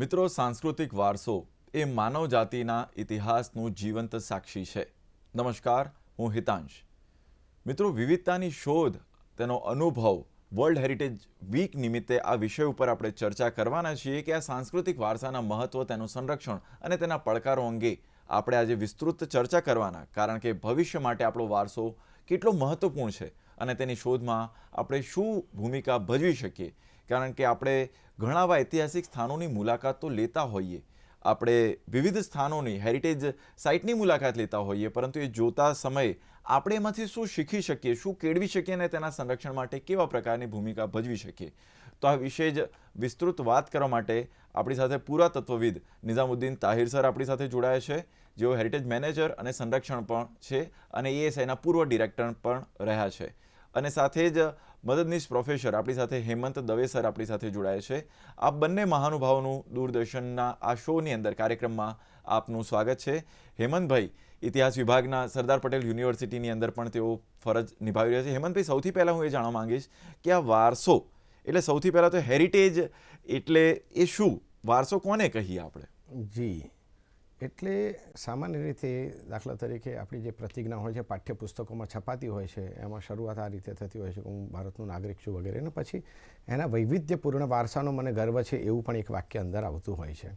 મિત્રો, સાંસ્કૃતિક વારસો એ માનવ જાતિના ઇતિહાસનું જીવંત સાક્ષી છે. નમસ્કાર, હું હિતાંશ. મિત્રો, વિવિધતાની શોધ, તેનો અનુભવ, વર્લ્ડ હેરિટેજ વીક નિમિત્તે આ વિષય ઉપર આપણે ચર્ચા કરવાના છીએ કે આ સાંસ્કૃતિક વારસાના મહત્વ, તેનું સંરક્ષણ અને તેના પડકારો અંગે આપણે આજે વિસ્તૃત ચર્ચા કરવાના. કારણ કે ભવિષ્ય માટે આપણો વારસો કેટલો મહત્વપૂર્ણ છે અને તેની શોધમાં આપણે શું ભૂમિકા ભજવી શકીએ કારણ કે આપણે ઘણા એવા ઐતિહાસિક સ્થાનોની મુલાકાત તો લેતા હોઈએ. આપણે વિવિધ સ્થાનોની હેરિટેજ સાઇટની મુલાકાત લેતા હોઈએ, પરંતુ એ જોતા સમયે આપણે એમાંથી શું શીખી શકીએ, શું કેળવી શકીએ અને તેના સંરક્ષણ માટે કેવા પ્રકારની ભૂમિકા ભજવી શકીએ? તો આ વિશે જ વિસ્તૃત વાત કરવા માટે આપણી સાથે પુરાતત્વવિદ નિઝામુદ્દીન તાહિર સર આપણી સાથે જોડાયા છે, જેઓ હેરિટેજ મેનેજર અને સંરક્ષણ પણ છે અને એએસઆઈના પૂર્વ ડિરેક્ટર પણ રહ્યા છે. અને સાથે જ મદદનીશ પ્રોફેસર આપણી સાથે હેમંત દવે સર આપણી સાથે જોડાયા છે. આ બંને મહાનુભાવોનું દૂરદર્શનના આ શોની અંદર કાર્યક્રમમાં આપનું સ્વાગત છે. હેમંતભાઈ, ઇતિહાસ વિભાગના સરદાર પટેલ યુનિવર્સિટીની અંદર પણ તેઓ ફરજ નિભાવી રહ્યા છે. હેમંતભાઈ, સૌથી પહેલાં હું એ જાણવા માંગીશ કે આ વારસો, એટલે સૌથી પહેલાં તો હેરિટેજ એટલે એ શું? વારસો કોને કહીએ આપણે? જી. એટલે સામાન્ય રીતે દાખલા તરીકે આપણી જે પ્રતિજ્ઞા હોય છે, પાઠ્યપુસ્તકોમાં છપાતી હોય છે, એમાં શરૂઆત આ રીતે થતી હોય છે કે હું ભારતનું નાગરિક છું વગેરે, અને પછી એના વૈવિધ્યપૂર્ણ વારસાનો મને ગર્વ છે એવું પણ એક વાક્ય અંદર આવતું હોય છે.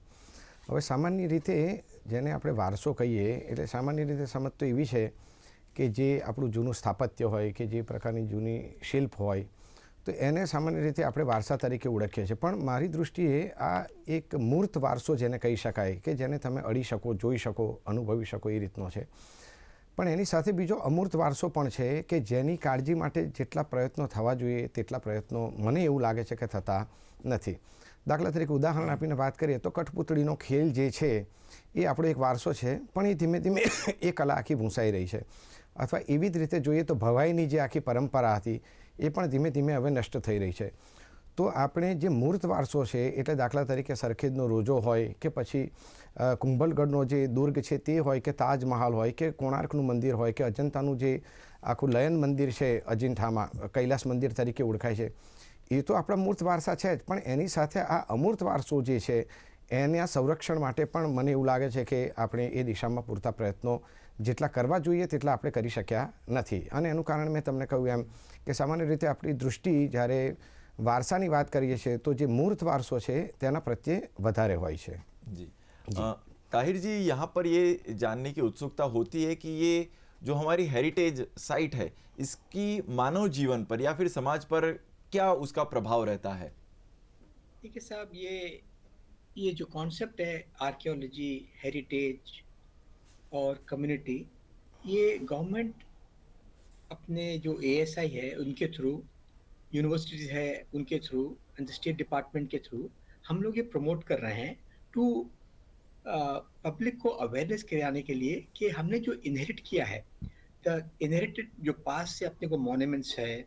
હવે સામાન્ય રીતે જેને આપણે વારસો કહીએ, એટલે સામાન્ય રીતે સમજ તો એવી છે કે જે આપણું જૂનું સ્થાપત્ય હોય કે જે પ્રકારની જૂની શિલ્પ હોય તો એને સામાન્ય રીતે આપણે વારસા તરીકે ઓળખીએ છીએ. પણ મારી દૃષ્ટિએ આ એક મૂર્ત વારસો જેને કહી શકાય કે જેને તમે અડી શકો, જોઈ શકો, અનુભવી શકો એ રીતનો છે. પણ એની સાથે બીજો અમૂર્ત વારસો પણ છે કે જેની કાળજી માટે જેટલા પ્રયત્નો થવા જોઈએ, તેટલા પ્રયત્નો મને એવું લાગે છે કે થતા નથી. દાખલા તરીકે ઉદાહરણ આપીને વાત કરીએ તો કઠપુતળીનો ખેલ જે છે એ આપણો એક વારસો છે, પણ એ ધીમે ધીમે એ કલા આખી ભૂંસાઈ રહી છે. અથવા એવી જ રીતે જોઈએ તો ભવાઈની જે આખી પરંપરા હતી એ પણ ધીમે ધીમે હવે નષ્ટ થઈ રહી છે. તો આપણે જે મૂર્ત વારસો છે, એટલે દાખલા તરીકે સરખેજનો રોજો હોય કે પછી કુંભલગઢનો જે દુર્ગ છે તે હોય કે તાજમહાલ હોય કે કોણાર્કનું મંદિર હોય કે અજંતાનું જે આખું લયન મંદિર છે, અજિંઠામાં કૈલાસ મંદિર તરીકે ઓળખાય છે. એ તો આપણા મૂર્ત વારસા છે જ, પણ એની સાથે આ અમૂર્ત વારસો જે છે, એના સંરક્ષણ માટે પણ મને એવું લાગે છે કે આપણે એ દિશામાં પૂરતા પ્રયત્નો જેટલા કરવા જોઈએ તેટલા આપણે કરી શક્યા નથી અને એનું કારણ મેં તમને કહ્યું એમ કે સામાન્ય રીતે આપણી દૃષ્ટિ જ્યારે વારસાની વાત કરીએ છીએ તો જે મૂર્ત વારસો છે તેના પ્રત્યે વધારે હોય છે जी अ, ताहिर जी यहाँ पर ये जानने की उत्सुकता होती है कि ये जो हमारी हेरिटेज साइट है इसकी मानव जीवन पर या फिर समाज पर क्या उसका प्रभाव रहता है देखिए साहब ये ये जो कॉन्सेप्ट है आर्कियोलॉजी हेरिटेज और कम्युनिटी ये गवर्नमेंट अपने जो एएसआई है, उनके थ्रू यूनिवर्सिटीज है उनके थ्रू एंड स्टेट डिपार्टमेंट के थ्रू हम लोग ये प्रमोट कर रहे हैं टू पब्लिक को अवेयरनेस कराने के लिए कि हमने जो इनहेरिट किया है द इनहेरिटेड जो पास से अपने को मॉन्यूमेंट्स है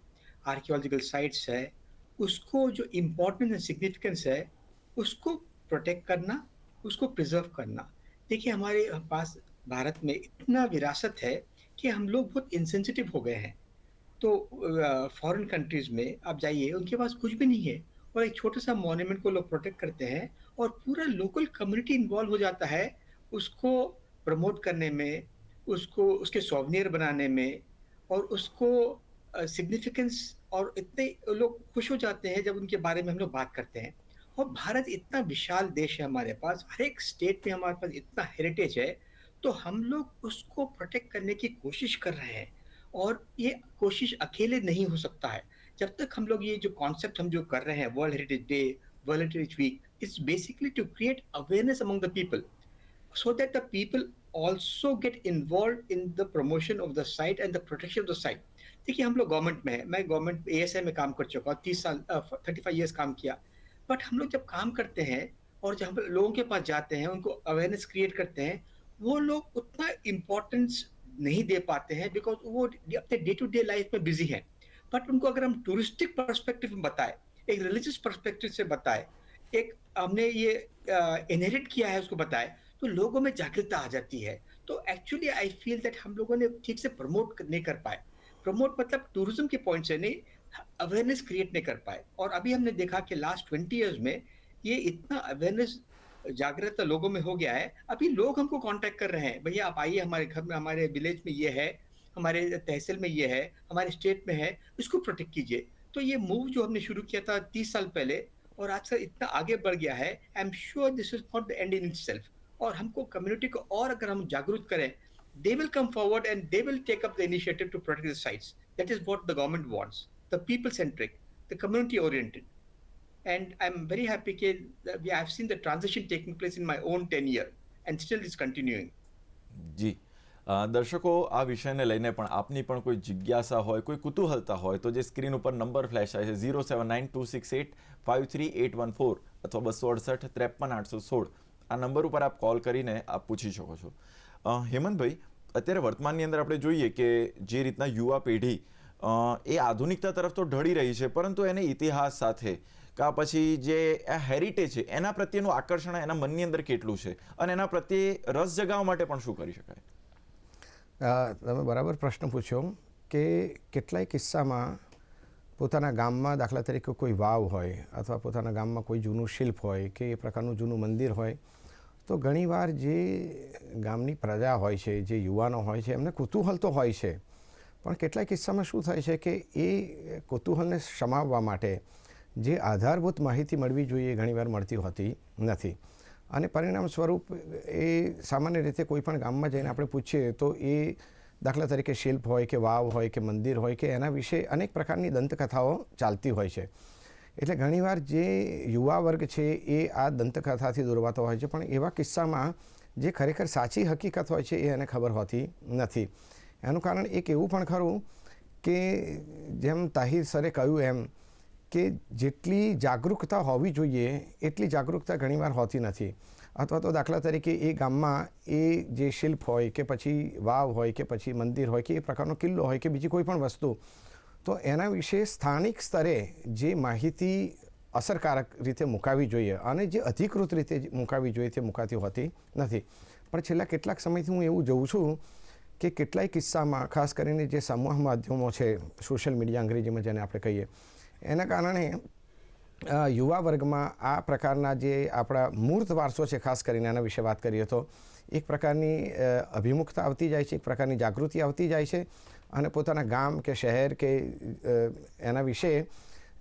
आर्कियोलॉजिकल साइट्स है, उसको जो इम्पोर्टेंस एंड सिग्निफिकेंस है, उसको प्रोटेक्ट करना, उसको प्रिजर्व करना। देखिए हमारे पास भारत में इतना विरासत है कि हम लोग बहुत इंसेंसिटिव हो गए हैं। तो फॉरेन कंट्रीज़ में आप जाइए उनके पास कुछ भी नहीं है और एक छोटा सा मॉन्यूमेंट को लोग प्रोटेक्ट करते हैं और पूरा लोकल कम्युनिटी इन्वॉल्व हो जाता है उसको प्रमोट करने में उसको उसके सोवनियर बनाने में और उसको सिग्निफिकेंस uh, और इतने लोग खुश हो जाते हैं जब उनके बारे में हम लोग बात करते हैं। और भारत इतना विशाल देश है हमारे पास हर एक स्टेट में हमारे पास इतना हेरिटेज है तो हम लोग उसको प्रोटेक्ट करने की कोशिश कर रहे हैं। और ये कोशिश अकेले नहीं हो सकता है। जब तक हम लोग ये जो कॉन्सेप्ट हम जो कर रहे हैं world heritage day world heritage week it's basically to create awareness among the people so that the people also get involved in the promotion of the site and the protection of the site. देखिए, हम लोग government में है। मैं government ए S आई में काम कर चुका हूँ, तीस साल थर्टी फाइव ईयर्स काम किया। बट हम लोग जब काम करते हैं और जब हम लोगों के पास जाते हैं, उनको अवेयरनेस क्रिएट करते हैं वो लोग उतना इम्पोर्टेंस नहीं दे पाते हैं बिकॉज़ वो अपने डे टू डे लाइफ में बिज़ी हैं। बट उनको अगर हम टूरिस्टिक परस्पेक्टिव में बताए, एक रिलीजियस परस्पेक्टिव से बताए, एक हमने ये इनहेरिट किया है उसको बताए तो लोगों में जागरूकता आ जाती है। तो एक्चुअली आई फील दैट हम लोगों ने ठीक से प्रमोट नहीं कर पाए। प्रमोट मतलब टूरिज़्म के पॉइंट से नहीं अवेयरनेस क्रिएट नहीं कर पाए। और अभी हमने देखा कि लास्ट ट्वेंटी ईयर्स में ये इतना अवेयरनेस जागृत लोगों में हो गया है अभी लोग हमको कांटेक्ट कर रहे हैं भैया आप आइए हमारे घर में हमारे विलेज में ये है हमारे तहसील में ये है हमारे स्टेट में है इसको प्रोटेक्ट कीजिए तो ये मूव जो हमने शुरू किया था तीस साल पहले और आज से इतना आगे बढ़ गया है I am sure this is not the end in itself और हमको कम्युनिटी को और अगर हम जागरूक करें they will come forward and they will take up the initiative to protect the sites. That is what the government wants. The people centric, the community oriented. And I'm very happy that we have seen the transition taking place in my own tenure and still is continuing. જી. દર્શકો, આ વિષયને લઈને પણ આપની પણ કોઈ જિજ્ઞાસા હોય, કોઈ કુતૂહલતા હોય, તો જે સ્ક્રીન ઉપર નંબર ફ્લેશ થાય છે zero seven nine two six eight five three eight one four અથવા બસો અડસઠ ત્રેપન આઠસો સોળ. આ નંબર ઉપર આપ કોલ કરીને આપ પૂછી શકો છો. હેમંતભાઈ, અત્યારે વર્તમાનની અંદર આપણે જોઈએ કે જે રીતના યુવા પેઢી એ આધુનિકતા તરફ તો ઢળી રહી છે, પરંતુ એને ઇતિહાસ સાથે કા પછી જે આ હેરિટેજ છે, એના પ્રત્યેનું આકર્ષણ એના મનની અંદર કેટલું છે? અને એના પ્રત્યે રસ જગાવવા માટે પણ શું કરી શકાય? તમે બરાબર પ્રશ્ન પૂછ્યો કે કેટલાય કિસ્સામાં પોતાના ગામમાં દાખલા તરીકે કોઈ વાવ હોય અથવા પોતાના ગામમાં કોઈ જૂનું શિલ્પ હોય કે એ પ્રકારનું જૂનું મંદિર હોય, તો ઘણીવાર જે ગામની પ્રજા હોય છે, જે યુવાનો હોય છે, એમને કુતૂહલ તો હોય છે. પણ કેટલાય કિસ્સામાં શું થાય છે કે એ કુતૂહલને સમાવવા માટે જે આધારભૂત માહિતી મળવી જોઈએ ઘણીવાર મળતી હોતી નથી. અને પરિણામ સ્વરૂપ એ સામાન્ય રીતે કોઈપણ ગામમાં જઈને આપણે પૂછીએ તો એ દાખલા તરીકે શિલ્પ હોય કે વાવ હોય કે મંદિર હોય કે એના વિશે અનેક પ્રકારની દંતકથાઓ ચાલતી હોય છે. એટલે ઘણીવાર જે યુવા વર્ગ છે એ આ દંતકથાથી દોરવાતો હોય છે, પણ એવા કિસ્સામાં જે ખરેખર સાચી હકીકત હોય છે એ એને ખબર હોતી નથી. એનું કારણ એક એવું પણ ખરું કે જેમ તાહિર સરે કહ્યું એમ કે જેટલી જાગૃતતા હોવી જોઈએ, એટલી જાગૃતતા ઘણીવાર હોતી નથી. અથવા તો દાખલા તરીકે એ ગામમાં એ જે શિલ્પ હોય કે પછી વાવ હોય કે પછી મંદિર હોય કે એ પ્રકારનો કિલ્લો હોય કે બીજી કોઈ પણ વસ્તુ, તો એના વિશે સ્થાનિક સ્તરે જે માહિતી અસરકારક રીતે મુકાવી જોઈએ અને જે અધિકૃત રીતે મુકાવી જોઈએ તે મુકાતી હોતી નથી. પણ છેલ્લા કેટલાક સમયથી હું એવું જોઉં છું કે કેટલાય કિસ્સામાં, ખાસ કરીને જે સમૂહ માધ્યમો છે, સોશિયલ મીડિયા અંગ્રેજીમાં જેને આપણે કહીએ એના કારણે યુવા વર્ગમાં આ પ્રકારના જે આપણા મૂર્ત વારસો છે, ખાસ કરીને એના વિશે વાત કરીએ તો, એક પ્રકારની અભિમુખતા આવતી જાય છે, એક પ્રકારની જાગૃતિ આવતી જાય છે અને પોતાના ગામ કે શહેર કે એના વિશે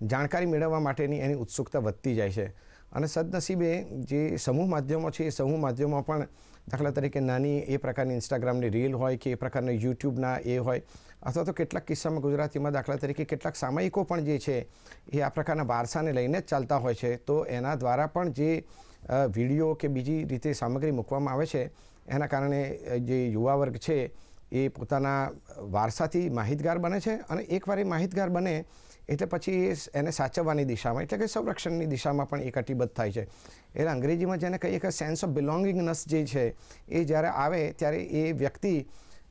જાણકારી મેળવવા માટેની એની ઉત્સુકતા વધતી જાય છે. અને સદનસીબે જે સમૂહ માધ્યમો છે, એ સમૂહ માધ્યમો પણ દાખલા તરીકે નાની એ પ્રકારની ઇન્સ્ટાગ્રામની રીલ હોય કે એ પ્રકારના યુટ્યુબના એ હોય અથવા તો કેટલાક કિસ્સામાં ગુજરાતીમાં દાખલા તરીકે કેટલાક સામયિકો પણ જે છે, એ આ પ્રકારના વારસાને લઈને જ ચાલતા હોય છે. તો એના દ્વારા પણ જે વીડિયો કે બીજી રીતે સામગ્રી મૂકવામાં આવે છે, એના કારણે જે યુવા વર્ગ છે, એ પોતાના વારસાથી માહિતગાર બને છે અને એકવાર એ માહિતગાર બને, એટલે પછી એ એને સાચવવાની દિશામાં, એટલે કે સંરક્ષણની દિશામાં પણ એ કટિબદ્ધ થાય છે. એટલે અંગ્રેજીમાં જેને કહીએ કે સેન્સ ઓફ બિલોંગિંગનેસ જે છે, એ જ્યારે આવે ત્યારે એ વ્યક્તિ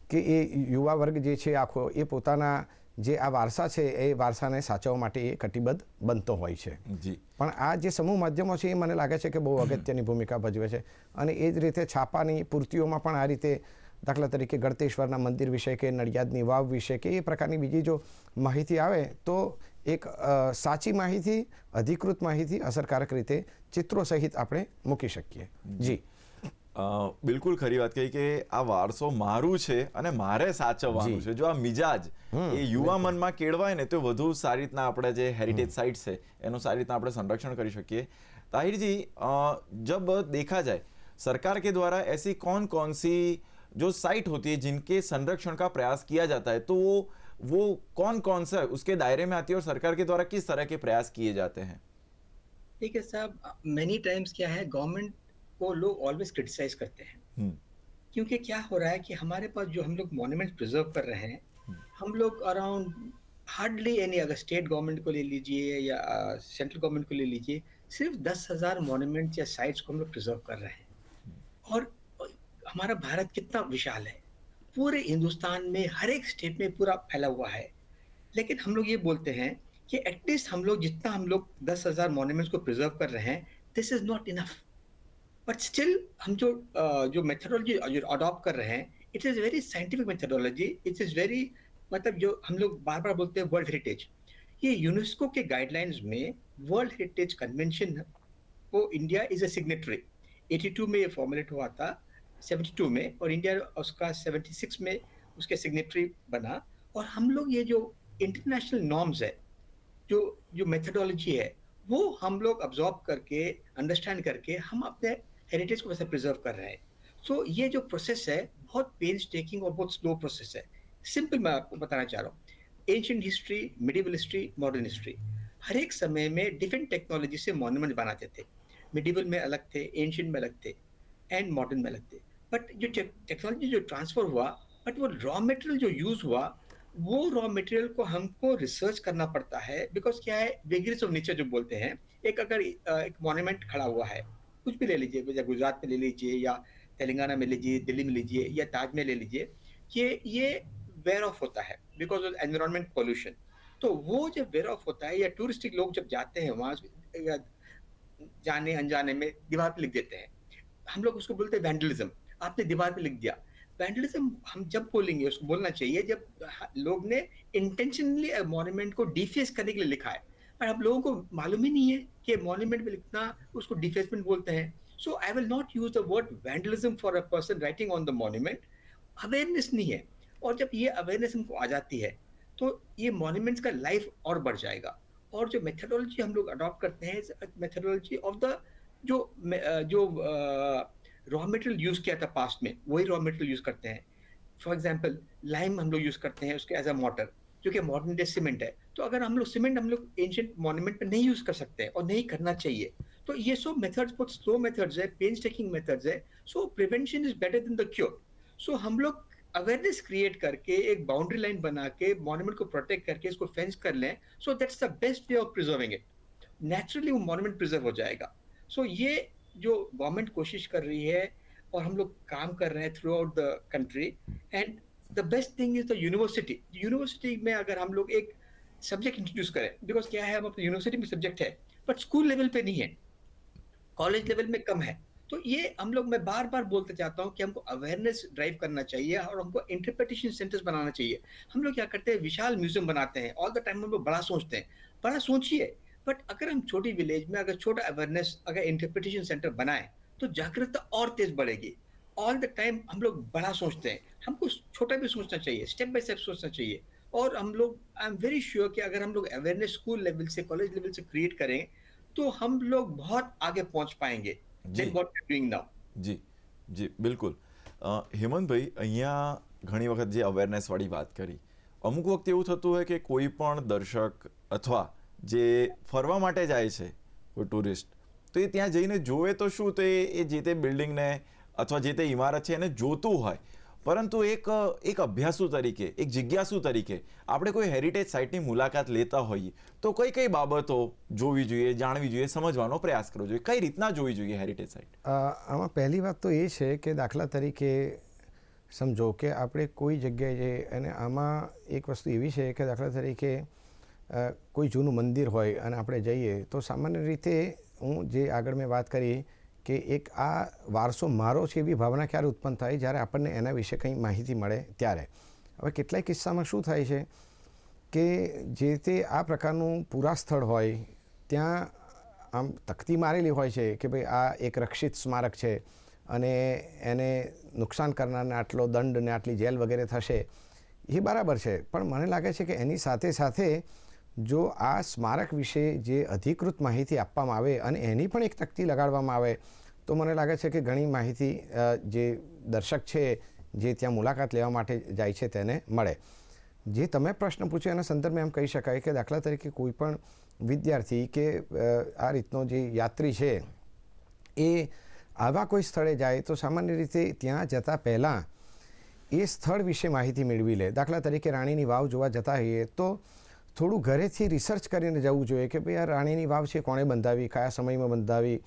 કે એ યુવા વર્ગ જે છે આખો એ પોતાના જે આ વારસા છે એ વારસાને સાચવવા માટે એ કટિબદ્ધ બનતો હોય છે. જી. પણ આ જે સમૂહ માધ્યમો છે એ મને લાગે છે કે બહુ અગત્યની ભૂમિકા ભજવે છે. અને એ જ રીતે છાપાની પૂર્તિઓમાં પણ આ રીતે દાખલા તરીકે ગળતેશ્વરના મંદિર વિશે કે નડિયાદની વાવ વિશે કે એ પ્રકારની બીજી જો માહિતી આવે તો એક સાચી માહિતી અધિકૃત માહિતી અસરકારક રીતે ચિત્રો સહિત આપણે મૂકી શકીએ. જી. બિલકુલ ખરી વાત કહી કે આ વારસો મારું છે અને મારે સાચવવાનું જી. છે જો આ મિજાજ એ યુવા મનમાં કેળવાય ને તો વધુ સારી રીતના આપણે જે હેરિટેજ સાઇટ છે એનું સારી રીતના આપણે સંરક્ષણ કરી શકીએ તાહિરજી અ, जब देखा जाए सरकार के द्वारा ऐसी कौन कौन सी जो साइट होती है जिनके संरक्षण का प्रयास किया जाता है तो वो वो कौन कौन सा उसके दायरे में आती है और सरकार के द्वारा किस तरह के प्रयास किए जाते हैं ठीक है साहब मेनी टाइम्स क्या है गवर्नमेंट को लोग ऑलवेज क्रिटिसाइज करते हैं। हम्म, क्योंकि क्या हो रहा है कि हमारे पास जो हम लोग मॉन्यूमेंट प्रिजर्व कर रहे हैं हम लोग अराउंड हार्डली एनी अगर स्टेट गवर्नमेंट को ले लीजिए या सेंट्रल गवर्नमेंट को ले लीजिए सिर्फ़ दस हज़ार मॉन्यूमेंट या साइट्स को हम लोग प्रिजर्व कर रहे हैं। और हमारा भारत कितना विशाल है। पूरे हिंदुस्तान में हर एक स्टेट में पूरा फैला हुआ है। लेकिन हम लोग ये बोलते हैं कि एटलीस्ट हम लोग जितना हम लोग दस हज़ार मॉन्यूमेंट्स को प्रिजर्व कर रहे हैं this is not enough but still हम जो जो मेथडोलॉजी अडॉप्ट कर रहे हैं it is very scientific methodology it is very मतलब जो हम लोग बार बार बोलते हैं वर्ल्ड हेरिटेज ये यूनेस्को के गाइडलाइंस में वर्ल्ड हेरिटेज कन्वेंशन को इंडिया इज़ अ सिग्नेटरी 82 में ये फॉर्मुलेट हुआ था 72 में, और इंडिया उसका 76 में उसके सिग्नेटरी बना। और हम लोग ये जो इंटरनेशनल नॉर्म्स है, जो जो मेथडोलॉजी है, वो हम लोग अब्जॉर्ब करके अंडरस्टैंड करके हम अपने हेरिटेज को वैसे प्रिजर्व कर रहे हैं। सो so, ये जो प्रोसेस है बहुत पेन्स टेकिंग और बहुत स्लो प्रोसेस है। सिंपल मैं आपको बताना चाह रहा हूँ। Ancient history medieval history modern history हर एक समय में डिफरेंट टेक्नोलॉजी से मॉन्यूमेंट बनाते थे। मिडिवल में अलग थे एंशियंट में अलग थे एंड मॉडर्न में अलग थे। बट जो टेक्नोलॉजी जो ट्रांसफ़र हुआ बट वो रॉ मटेरियल जो यूज़ हुआ वो रॉ मटेरियल को हमको रिसर्च करना पड़ता है। बिकॉज़ क्या है वेगरीज ऑफ़ नेचर जो बोलते हैं एक अगर एक मॉन्यूमेंट खड़ा हुआ है कुछ भी ले लीजिए या गुजरात में ले लीजिए, या तेलंगाना में लीजिए, दिल्ली में लीजिए, या ताज में ले लीजिए, ये ये वेयर ऑफ़ होता है बिकॉज़ ऑफ़ एनवायरमेंट पोल्यूशन तो वो जब वेयर ऑफ़ होता है या टूरिस्टिक लोग जब जाते हैं वहाँ जाने, अनजाने में दीवार पे लिख देते हैं। हम लोग उसको बोलते हैं वैंडलिज्म आपने दीवार पे लिख दिया। वैंडलिज्म हम जब बोलेंगे, उसको बोलना चाहिए जब लोग ने इंटेंशनली मॉन्यूमेंट को डिफेस करने के लिए लिखा है। पर अब लोगों को मालूम ही नहीं है कि मॉन्यूमेंट पे लिखना उसको डिफेसमेंट बोलते हैं। So I will not use the word vandalism for a person writing on the monument awareness नहीं है। और जब ये अवेयरनेस हमको आ जाती है तो ये मॉन्यूमेंट्स का लाइफ और बढ़ जाएगा। और जो मेथडोलॉजी हम लोग अडॉप्ट करते हैं मेथडोलॉजी ऑफ़ द जो जो रॉ मटेरियल यूज़ किया था पास्ट में, वही रॉ मटेरियल यूज़ करते हैं। फॉर एग्ज़ाम्पल लाइम हम लोग यूज़ करते हैं उसके एज अ मोटर जो कि मॉडर्न डे सीमेंट है। तो अगर हम लोग सीमेंट हम लोग एंशियंट मॉन्यूमेंट पर नहीं यूज़ कर सकते हैं और नहीं करना चाहिए तो ये सब मेथड्स बहुत स्लो मेथड्स है पेन्स टेकिंग मेथड्स है so prevention is better than the cure so हम लोग अवेयरनेस क्रिएट करके एक बाउंड्री लाइन बना के मॉन्यूमेंट को प्रोटेक्ट करके इसको फेंस कर लें so that's the best way of preserving it naturally वो मॉन्यूमेंट प्रिजर्व हो जाएगा। सो so, ये जो गवर्नमेंट कोशिश कर रही है और हम लोग काम कर रहे हैं throughout the country and the best thing is the university university में अगर हम लोग एक सब्जेक्ट इंट्रोड्यूस करें। बिकॉज़ क्या है, हम यूनिवर्सिटी में सब्जेक्ट है बट स्कूल लेवल पे नहीं है। कॉलेज लेवल में कम है। तो ये हम लोग, मैं बार बार बोलते चाहता हूँ कि हमको अवेयरनेस ड्राइव करना चाहिए और हमको इंटरप्रिटेशन सेंटर्स बनाना चाहिए। हम लोग क्या करते हैं, विशाल म्यूज़ियम बनाते हैं। ऑल द टाइम हम लोग बड़ा सोचते हैं। बड़ा सोचिए। बट अगर हम छोटी विलेज में अगर छोटा अवेयरनेस अगर इंटरप्रिटेशन सेंटर बनाए तो जागरूकता और तेज बढ़ेगी। ऑल द टाइम हम लोग बड़ा सोचते हैं। हमको छोटा भी सोचना चाहिए। स्टेप बाय स्टेप सोचना चाहिए। और हम लोग आई एम वेरी श्योर कि अगर हम लोग अवेयरनेस स्कूल लेवल से कॉलेज लेवल से क्रिएट करें तो हम लोग बहुत आगे पहुंच पाएंगे જી देन व्हाट डूइंग नाउ જી જી બિલકુલ અ, હેમંતભાઈ અહીંયા ઘણી વખત જે અવેરનેસવાળી વાત કરી અમુક વખત એવું થતું હોય કે કોઈ પણ દર્શક અથવા જે ફરવા માટે જાય છે કોઈ ટુરિસ્ટ તો એ ત્યાં જઈને જોવે તો શું તો એ એ જે તે બિલ્ડિંગને અથવા જે તે ઇમારત છે એને જોતું હોય પરંતુ એક એક અભ્યાસુ તરીકે, એક જિજ્ઞાસુ તરીકે આપણે કોઈ હેરિટેજ સાઇટની મુલાકાત લેતા હોઈએ, તો કઈ કઈ બાબતો જોવી જોઈએ, જાણવી જોઈએ, સમજવાનો પ્રયાસ કરવો જોઈએ? કઈ રીતના જોવી જોઈએ હેરિટેજ સાઇટ આમાં પહેલી વાત તો એ છે કે દાખલા તરીકે સમજો કે આપણે કોઈ જગ્યાએ જઈએ અને આમાં એક વસ્તુ એવી છે કે દાખલા તરીકે કોઈ જૂનું મંદિર હોય અને આપણે જઈએ, તો સામાન્ય રીતે હું જે આગળ મેં વાત કરી કે એક આ વારસો મારો છે એવી ભાવના ક્યારે ઉત્પન્ન થાય? જ્યારે આપણને એના વિશે કંઈ માહિતી મળે ત્યારે. હવે કેટલાય કિસ્સામાં શું થાય છે કે જે તે આ પ્રકારનું પૂરા સ્થળ હોય, ત્યાં આમ તકતી મારેલી હોય છે કે ભાઈ આ એક રક્ષિત સ્મારક છે અને એને નુકસાન કરનારને આટલો દંડ ને આટલી જેલ વગેરે થશે, એ બરાબર છે. પણ મને લાગે છે કે એની સાથે સાથે જો આ સ્મારક વિશે જે અધિકૃત માહિતી આપવામાં આવે અને એની પણ એક તકતી લગાડવામાં આવે, તો મને લાગે છે કે ઘણી માહિતી જે દર્શક છે, જે ત્યાં મુલાકાત લેવા માટે જાય છે તેને મળે. જે તમે પ્રશ્ન પૂછ્યો એના સંદર્ભમાં એમ કહી શકાય કે દાખલા તરીકે કોઈ પણ વિદ્યાર્થી કે આ રીતનો જે યાત્રી છે, એ આવા કોઈ સ્થળે જાય તો સામાન્ય રીતે ત્યાં જતાં પહેલાં એ સ્થળ વિશે માહિતી મેળવી લે. દાખલા તરીકે રાણીની વાવ જોવા જતા હોઈએ તો થોડું ઘરેથી રિસર્ચ કરીને જવું જોઈએ કે ભાઈ આ રાણીની વાવ છે, કોણે બંધાવી, કયા સમયમાં બંધાવી,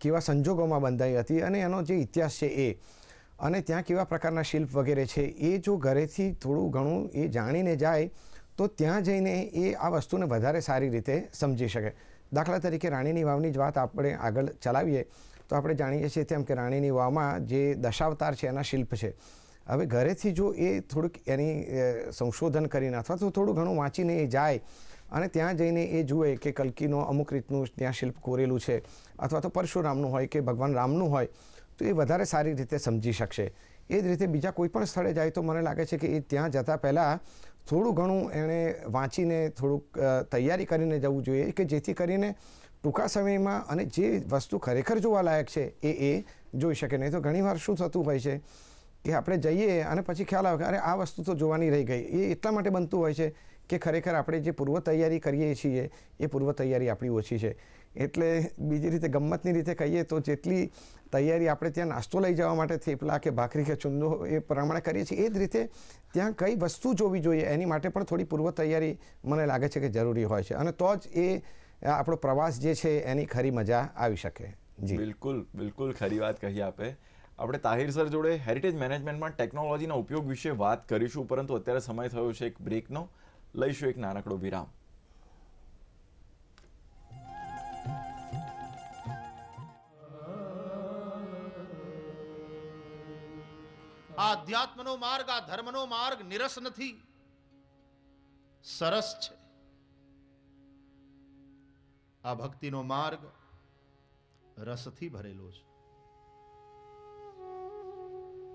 કેવા સંજોગોમાં બંધાઈ હતી અને એનો જે ઇતિહાસ છે એ. અને ત્યાં કેવા પ્રકારના શિલ્પ વગેરે છે એ જો ઘરેથી થોડું ઘણું એ જાણીને જાય, તો ત્યાં જઈને એ આ વસ્તુને વધારે સારી રીતે સમજી શકે. દાખલા તરીકે રાણીની વાવની જ વાત આપણે આગળ ચલાવીએ, તો આપણે જાણીએ છીએ તેમ કે રાણીની વાવમાં જે દશાવતાર છે એના શિલ્પ છે. હવે ઘરેથી જો એ થોડુંક એની સંશોધન કરીને અથવા તો થોડું ઘણું વાંચીને એ જાય અને ત્યાં જઈને એ જુએ કે કલકીનો અમુક રીતનું ત્યાં શિલ્પ કોરેલું છે અથવા તો પરશુરામનું હોય કે ભગવાન રામનું હોય, તો એ વધારે સારી રીતે સમજી શકશે. એ જ રીતે બીજા કોઈ પણ સ્થળે જાય તો મને લાગે છે કે એ ત્યાં જતાં પહેલાં થોડું ઘણું એણે વાંચીને થોડુંક તૈયારી કરીને જવું જોઈએ કે જેથી કરીને ટૂંકા સમયમાં અને જે વસ્તુ ખરેખર જોવાલાયક છે એ એ જોઈ શકે. નહીં તો ઘણીવાર શું થતું હોય છે કે આપણે જઈએ અને પછી ખ્યાલ આવે કે અરે આ વસ્તુ તો જોવાની રહી ગઈ. એ એટલા માટે બનતું હોય છે કે ખરેખર આપણે જે પૂર્વ તૈયારી કરીએ છીએ, એ પૂર્વ તૈયારી આપણી ઓછી છે. એટલે બીજી રીતે ગમ્મતની રીતે કહીએ તો જેટલી તૈયારી આપણે ત્યાં નાસ્તો લઈ જવા માટે થેપલા કે ભાખરી કે ચુંદો એ પ્રમાણે કરીએ છીએ, એ જ રીતે ત્યાં કઈ વસ્તુ જોવી જોઈએ એની માટે પણ થોડી પૂર્વ તૈયારી મને લાગે છે કે જરૂરી હોય છે. અને તો જ એ આપણો પ્રવાસ જે છે એની ખરી મજા આવી શકે. જી. બિલકુલ બિલકુલ ખરી વાત કહી આપે. આપણે તાહિર સર જોડે હેરિટેજ મેનેજમેન્ટમાં ટેકનોલોજીના ઉપયોગ વિશે વાત કરીશું, પરંતુ અત્યારે સમય થયો છે એક બ્રેકનો લઈશું એક નાનકડો વિરામ. આ અધ્યાત્મનો માર્ગ, આ ધર્મનો માર્ગ નિરસ નથી. સરસ છે. આ ભક્તિનો માર્ગ રસથી ભરેલો છે.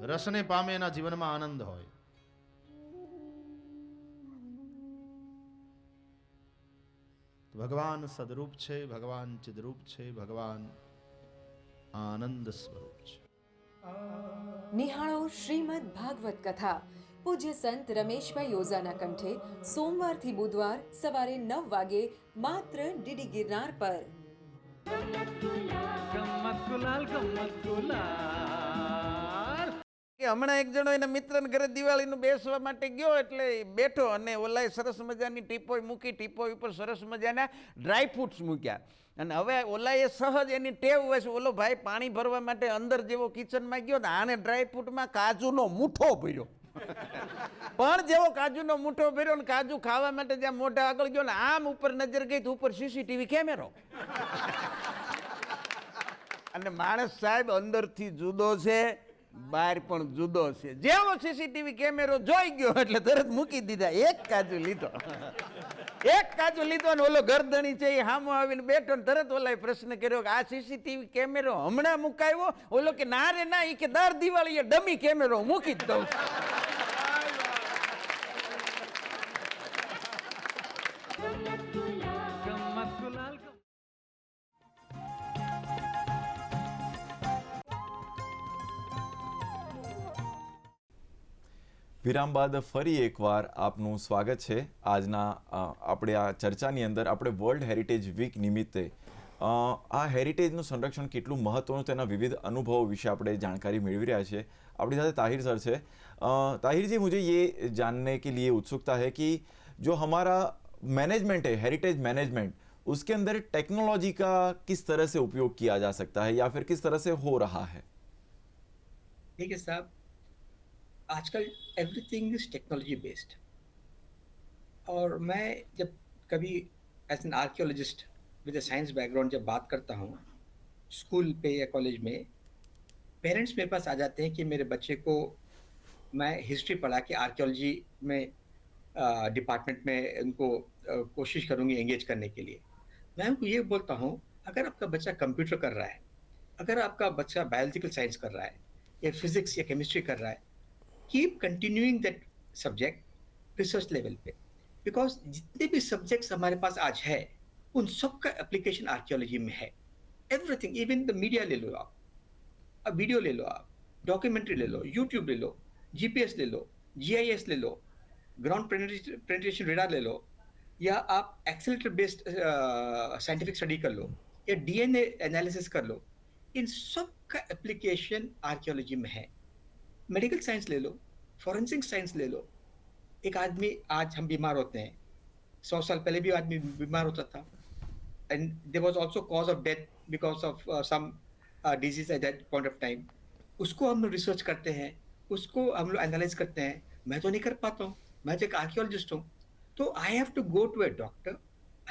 રસને પામે એના જીવનમાં આનંદ હોય. ભગવાન સદરૂપ છે ભગવાન ચિદરૂપ છે ભગવાન આનંદ સ્વરૂપ છે. નિહાળો શ્રીમદ ભાગવત કથા. પૂજ્ય સંત રમેશભાઈ યોજાના કંઠે સોમવારથી બુધવાર સવારે નવ વાગે માત્ર ડીડી ગિરનાર પર. ગમ્મત ગુલાલ ગમ્મત ગુલાલ. કે હમણાં એક જણો એના મિત્રને ઘરે દિવાળીનું બેસવા માટે ગયો એટલે બેઠો અને ઓલાએ સરસ મજાની ટીપોય મૂકી, ટીપોય ઉપર સરસ મજાના ડ્રાય ફ્રૂટ્સ મૂક્યા. અને હવે ઓલાએ સહજ એની ટેવ હોય છે ઓલો ભાઈ, પાણી ભરવા માટે અંદર જેવો કિચનમાં ગયો ને, આને ડ્રાય ફ્રૂટમાં કાજુનો મૂઠો ભર્યો. પણ જેવો કાજુનો મૂઠો ભર્યો ને કાજુ ખાવા માટે જ્યાં મોઢા આગળ ગયો ને, આમ ઉપર નજર ગઈ તો ઉપર સીસીટીવી કેમેરો. અને માણસ સાહેબ અંદરથી જુદો છે. બહાર પણ જુદો છે. જેવો સીસીટીવી કેમેરો જોઈ ગયો એટલે તરત મૂકી દીધા. એક કાજુ લીધો. એક કાજુ લીધો ને ઓલો ગરદણી છે એ સામો આવીને બેઠો ને તરત ઓલાએ પ્રશ્ન કર્યો કે આ સીસીટીવી કેમેરો હમણાં મુકાયો? ઓલો કે ના રે ના એ કે દર દિવાળીએ ડમી કેમેરો મૂકી જ દઉં છું. વિરામ બાદ ફરી એકવાર આપનું સ્વાગત છે આજના અ, આપણે આ ચર્ચાની અંદર આપણે વર્લ્ડ હેરિટેજ વીક નિમિત્તે અ, આ હેરિટેજનું સંરક્ષણ કેટલું મહત્વનું તેના વિવિધ અનુભવો વિશે આપણે जानकारी મેળવી રહ્યા છીએ આપણી સાથે તાહિર सर છે अ, ताहिर जी मुझे ये जानने के लिए उत्सुकता है कि जो हमारा मैनेजमेंट है हेरिटेज मैनेजमेंट उसके अंदर टेक्नोलॉजी का किस तरह से उपयोग किया जा सकता है या फिर किस तरह से हो रहा है देखिए साहब आजकल एवरीथिंग इज़ टेक्नोलॉजी बेस्ड और मैं जब कभी as an archaeologist with a science background जब बात करता हूँ स्कूल पे या कॉलेज में पेरेंट्स मेरे पास आ जाते हैं कि मेरे बच्चे को मैं हिस्ट्री पढ़ा के आर्कियोलॉजी में डिपार्टमेंट में उनको कोशिश करूँगी एंगेज करने के लिए। मैं उनको ये बोलता हूँ, अगर आपका बच्चा कंप्यूटर कर रहा है, अगर आपका बच्चा बायोलॉजिकल साइंस कर रहा है, या फिजिक्स या केमिस्ट्री कर रहा है keep continuing that subject research level पे. बिकॉज़ जितने भी सब्जेक्ट्स हमारे पास आज है, उन सब का एप्लीकेशन आर्कियोलॉजी में है. एवरीथिंग इवन द मीडिया ले लो आप. वीडियो ले लो आप. डॉक्यूमेंट्री ले लो यूट्यूब ले लो जीपीएस ले लो जीआईएस ले लो ग्राउंड पेनिट्रेशन रेडार ले लो, या आप एक्सेलेटर बेस्ड साइंटिफिक स्टडी कर लो, या डीएनए एनालिसिस कर लो, इन सब का एप्लीकेशन आर्कियोलॉजी में है. मेडिकल साइंस ले लो फॉरेंसिक साइंस ले लो एक आदमी आज हम बीमार होते हैं सौ साल पहले भी आदमी बीमार होता था and there was also cause of death because of some disease at that point of time उसको हम लोग रिसर्च करते हैं उसको हम लोग एनालाइज करते हैं मैं तो नहीं कर पाता हूँ मैं तो एक आर्कियोलॉजिस्ट हूँ तो I have to go to a doctor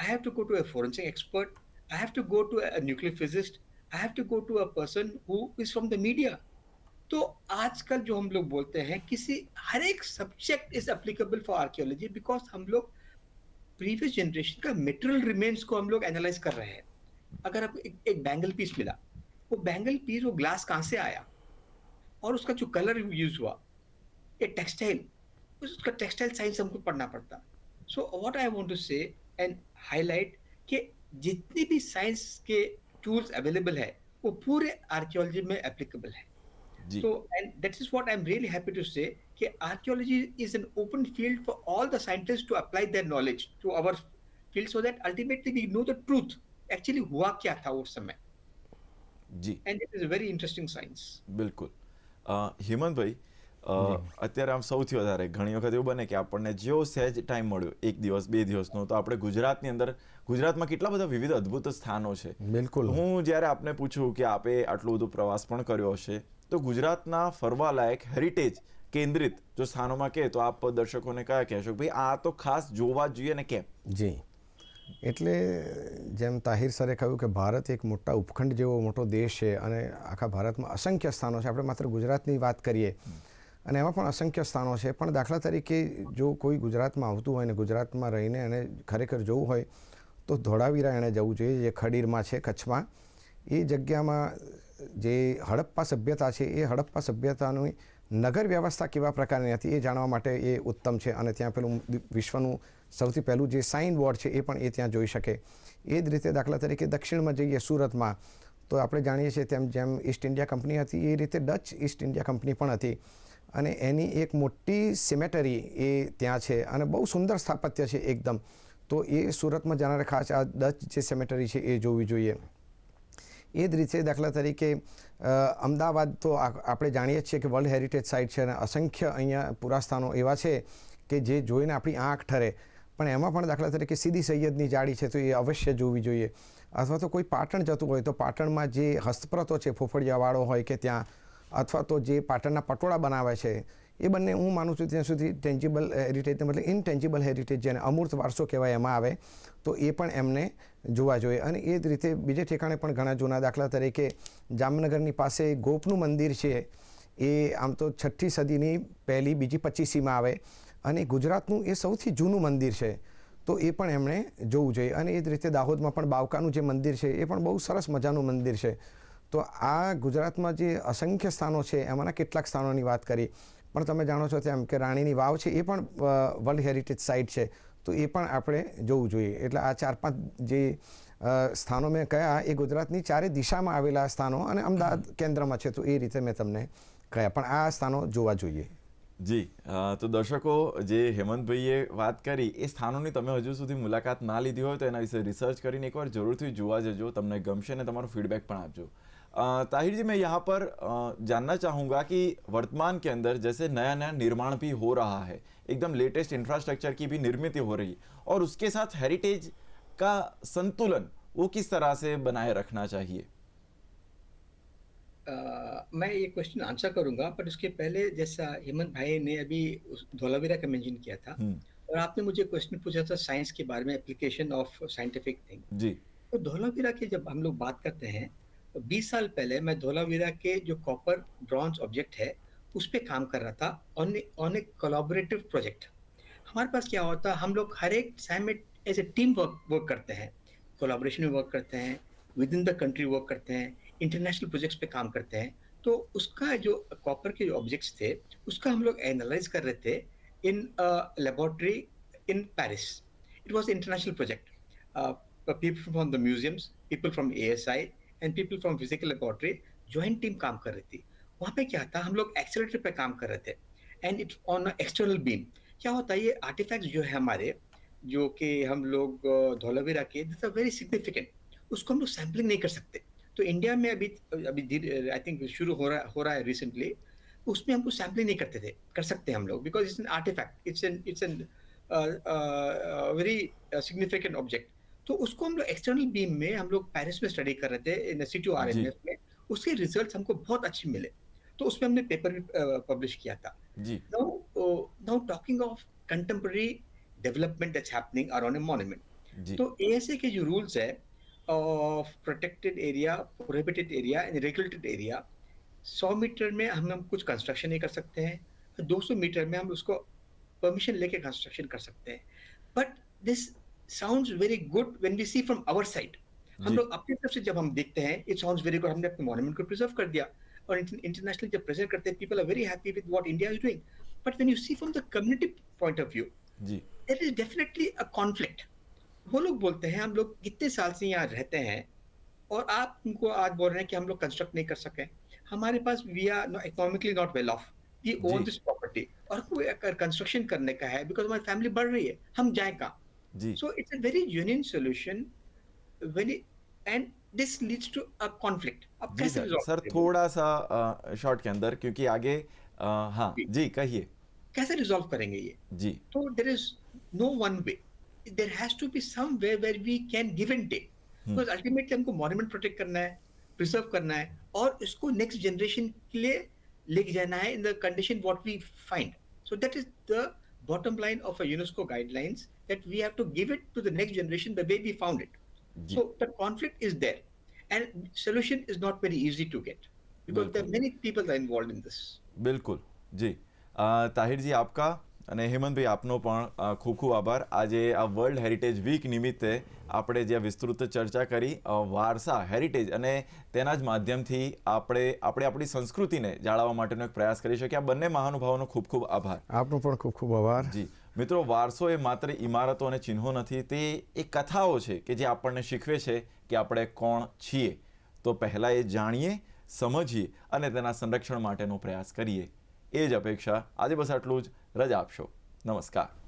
I have to go to a forensic expert I have to go to a nuclear physicist I have to go to a person who is from the media तो आजकल जो हम लोग बोलते हैं किसी हर एक subject is applicable for archaeology because हम लोग प्रीवियस जनरेशन का मेटेरियल रिमेन्स को हम लोग एनालाइज कर रहे हैं। अगर आपको एक, एक बैंगल पीस मिला वो बैंगल पीस वो ग्लास कहाँ से आया? और उसका जो कलर यूज़ हुआ ये टेक्सटाइल उसका टेक्सटाइल साइंस हमको पढ़ना पड़ता। So what I want to say and highlight कि जितने भी साइंस के टूल्स अवेलेबल है वो पूरे आर्कियोलॉजी में एप्लीकेबल है। So, and that is what I'm really happy to say. कि archaeology is an open field for all the scientists to apply their knowledge to our field so that ultimately we know the truth. Actually, हुआ क्या था उस समय? જી And it is a very interesting science. બિલકુલ અ, હેમંતભાઈ અ, અત્યારે આમ સૌથી વધારે ઘણી વખત એવું બને કે આપણને જેવો સહેજ ટાઈમ મળ્યો એક દિવસ બે દિવસનો તો આપણે ગુજરાતની અંદર ગુજરાતમાં કેટલા બધા વિવિધ અદ્ભુત સ્થાનો છે બિલકુલ હું જ્યારે આપને પૂછું કે આપે આટલું બધું પ્રવાસ પણ કર્યો હશે તો ગુજરાતના ફરવાલાયક હેરિટેજ કેન્દ્રિત જો સ્થાનોમાં કહે તો આપ દર્શકોને કયા કહેશો? ભાઈ, આ તો ખાસ જોવા જોઈએ ને કેમ? જી. એટલે જેમ તાહિર સરે કહ્યું કે ભારત એક મોટા ઉપખંડ જેવો મોટો દેશ છે અને આખા ભારતમાં અસંખ્ય સ્થાનો છે. આપણે માત્ર ગુજરાતની વાત કરીએ અને એમાં પણ અસંખ્ય સ્થાનો છે. પણ દાખલા તરીકે જો કોઈ ગુજરાતમાં આવતું હોય ને, ગુજરાતમાં રહીને એને ખરેખર જવું હોય તો ધોળાવીરા એણે જવું જોઈએ, જે ખડીરમાં છે, કચ્છમાં. એ જગ્યામાં જે હડપ્પા સભ્યતા છે, એ હડપ્પા સભ્યતાની નગર વ્યવસ્થા કેવા પ્રકારની હતી એ જાણવા માટે એ ઉત્તમ છે અને ત્યાં પેલું વિશ્વનું સૌથી પહેલું જે સાઇન બોર્ડ છે એ પણ એ ત્યાં જોઈ શકે. એ જ રીતે દાખલા તરીકે દક્ષિણમાં જઈએ સુરતમાં, તો આપણે જાણીએ છીએ તેમ જેમ ઈસ્ટ ઇન્ડિયા કંપની હતી, એ રીતે ડચ ઈસ્ટ ઇન્ડિયા કંપની પણ હતી. અને એની એક મોટી સિમેટરી એ ત્યાં છે અને બહુ સુંદર સ્થાપત્ય છે એકદમ. તો એ સુરતમાં જનારે ખાસ આ ડચ જે સેમેટરી છે એ જોવી જોઈએ. એ જ રીતે દાખલા તરીકે અમદાવાદ તો આપણે જાણીએ છીએ કે વર્લ્ડ હેરિટેજ સાઇટ છે અને અસંખ્ય અહીંયા પુરાસ્થાનો એવા છે કે જે જોઈને આપણી આંખ ઠરે. પણ એમાં પણ દાખલા તરીકે સીધી સૈયદની જાળી છે તો એ અવશ્ય જોવી જોઈએ. અથવા તો કોઈ પાટણ જતું હોય તો પાટણમાં જે હસ્તપ્રતો છે ફોફળિયાવાળો હોય કે ત્યાં, અથવા તો જે પાટણના પટોળા બનાવે છે એ બંને હું માનું છું ત્યાં સુધી ટેન્જિબલ હેરિટેજ મતલબ ઇનટેન્જિબલ હેરિટેજ જેને અમૂર્ત વારસો કહેવાય એમાં આવે, તો એ પણ એમને જોવા જોઈએ. અને એ જ રીતે બીજે ઠેકાણે પણ ઘણા જૂના દાખલા તરીકે જામનગરની પાસે ગોપનું મંદિર છે. એ આમ તો છઠ્ઠી સદીની પહેલી, બીજી પચીસીમાં આવે. અને ગુજરાતનું એ સૌથી જૂનું મંદિર છે. તો એ પણ એમણે જોવું જોઈએ. અને એ જ રીતે દાહોદમાં પણ બાવકાનું જે મંદિર છે, એ પણ બહુ સરસ મજાનું મંદિર છે. તો આ ગુજરાતમાં જે અસંખ્ય સ્થાનો છે, એમાંના કેટલાક સ્થાનોની વાત કરી. પણ તમે જાણો છો તેમ કે રાણીની વાવ છે, એ પણ વર્લ્ડ હેરિટેજ સાઇટ છે. તો એ પણ આપણે જોવું જોઈએ. એટલે આ ચાર પાંચ જે સ્થાનો મેં કયા, એ ગુજરાતની ચારે દિશામાં આવેલા સ્થાનો અને અમદાવાદ કેન્દ્રમાં છે. તો એ રીતે મેં તમને કયા. પણ આ સ્થાનો જોવા જોઈએ. જી તો દર્શકો, જે હેમંતભાઈએ વાત કરી, એ સ્થાનોની તમે હજુ સુધી મુલાકાત ના લીધી હોય તો એના વિશે રિસર્ચ કરીને એકવાર જરૂરથી જોવા જજો. તમને ગમશે અને તમારો ફીડબેક પણ આપજો. ताहिर जी मैं यहाँ पर जानना चाहूँगा कि वर्तमान के अंदर जैसे नया नया निर्माण भी हो रहा है एकदम लेटेस्ट इंफ्रास्ट्रक्चर की भी निर्मित हो रही है और उसके साथ हेरिटेज का संतुलन वो किस तरह से बनाए रखना चाहिए? अ, मैं ये क्वेश्चन आंसर करूँगा पर उसके पहले जैसा हेमंत भाई ने अभी धोलावीरा का मेंशन किया था और आपने मुझे क्वेश्चन पूछा था साइंस के बारे में एप्लीकेशन ऑफ़ साइंटिफिक थिंग जी। तो धोलावीरा की जब हम लोग बात करते हैं 20 साल पहले मैं धोलावीरा के जो कॉपर ब्रॉन्ज ऑब्जेक्ट है उस पर काम कर रहा था on on a collaborative project हमारे पास क्या होता हम लोग हर एक टाइम में as a team work work करते हैं. कोलाबोरेशन में वर्क करते हैं within the country work करते हैं इंटरनेशनल प्रोजेक्ट्स पे काम करते हैं. तो उसका जो कॉपर के जो ऑब्जेक्ट्स थे उसका हम लोग एनालाइज कर रहे थे in laboratory in Paris it was international project people from the museums, people from ASI and people from physical laboratory joint team काम कर रही थी। वहाँ पे क्या था? हम लोग एक्सेलेटर पे काम कर रहे थे। And it's on external beam क्या होता है? ये आर्टिफैक्ट्स जो है हमारे, जो कि हम लोग धौलावीरा के दिस आर वेरी सिग्निफिकेंट उसको हम लोग सैम्पलिंग नहीं कर सकते। तो इंडिया में अभी अभी आई थिंक शुरू हो रहा हो रहा है रिसेंटली उसमें हमको सैम्पलिंग नहीं करते थे। कर सकते हम लोग। Because it's an artefact it's an it's an very significant object तो उसको हम लोग एक्सटर्नल बीम में हम लोग पेरिस में स्टडी कर रहे थे इन सी टू आर में उसके रिजल्ट्स हमको बहुत अच्छे मिले। तो उसमें हमने पेपर भी पब्लिश किया था। talking of contemporary development that's happening around a monument जी। तो ASA के जो रूल्स है of protected area prohibited area and regulated area 100 metre में हम हम कुछ कंस्ट्रक्शन नहीं कर सकते हैं 200 मीटर में हम उसको परमिशन लेके कंस्ट्रक्शन कर सकते हैं। But this sounds very good when we see from our side. हम लोग अपनी तरफ़ से जब हम देखते हैं इट साउंड्स वेरी गुड हमने अपने मॉन्यूमेंट को प्रिजर्व कर दिया। और इंटरनेशनल जब प्रेजेंट करते हैं people are very happy with what India is doing but when you see from the community point of view there is definitely a conflict वो लोग बोलते हैं हम लोग कितने साल से यहाँ रहते हैं और आप उनको आज बोल रहे हैं कि हम लोग कंस्ट्रक्ट नहीं कर सके। हमारे पास we are economically not well off we own. This property और कंस्ट्रक्शन करने का है बिकॉज़ हमारी फैमिली बढ़ रही है हम जाए कहाँ? जी। So it's a very genuine solution when it, and this leads to a conflict. अब जी कैसे सर resolve सर? थोड़ा सा शॉर्ट के अंदर क्योंकि आगे अ, हाँ जी। जी कहिए। कैसे रिजॉल्व करेंगे ये? जी। तो there is no one way there has to be some way where we can give and take because ultimately हमको मॉन्यूमेंट प्रोटेक्ट करना है प्रिजर्व करना है और इसको नेक्स्ट जनरेशन के लिए लेके जाना है in the condition what we find so that is the bottom line of a UNESCO guidelines that we have to give it to the next generation the way we found it. Yeah. So the conflict is there, and solution is not very easy to get because Bilkul. there are many people that are involved in this. बिल्कुल जी ताहिर जी आपका અને હેમંતભાઈ આપનો પણ ખૂબ ખૂબ આભાર. આજે આ વર્લ્ડ હેરિટેજ વીક નિમિત્તે આપણે જે વિસ્તૃત ચર્ચા કરી વારસા હેરિટેજ અને તેના જ માધ્યમથી આપણે આપણે આપણી સંસ્કૃતિને જાળવવા માટેનો એક પ્રયાસ કરી શકીએ. આ બંને મહાનુભાવોનો ખૂબ ખૂબ આભાર. આપનો પણ ખૂબ ખૂબ આભાર. જી. મિત્રો વારસો એ માત્ર ઇમારતો અને ચિહ્નો નથી તે એ કથાઓ છે કે જે આપણને શીખવે છે કે આપણે કોણ છીએ. તો પહેલાં એ જાણીએ સમજીએ અને તેના સંરક્ષણ માટેનો પ્રયાસ કરીએ. એ જ અપેક્ષા. આજે બસ આટલું જ. રજા આપશો. નમસ્કાર.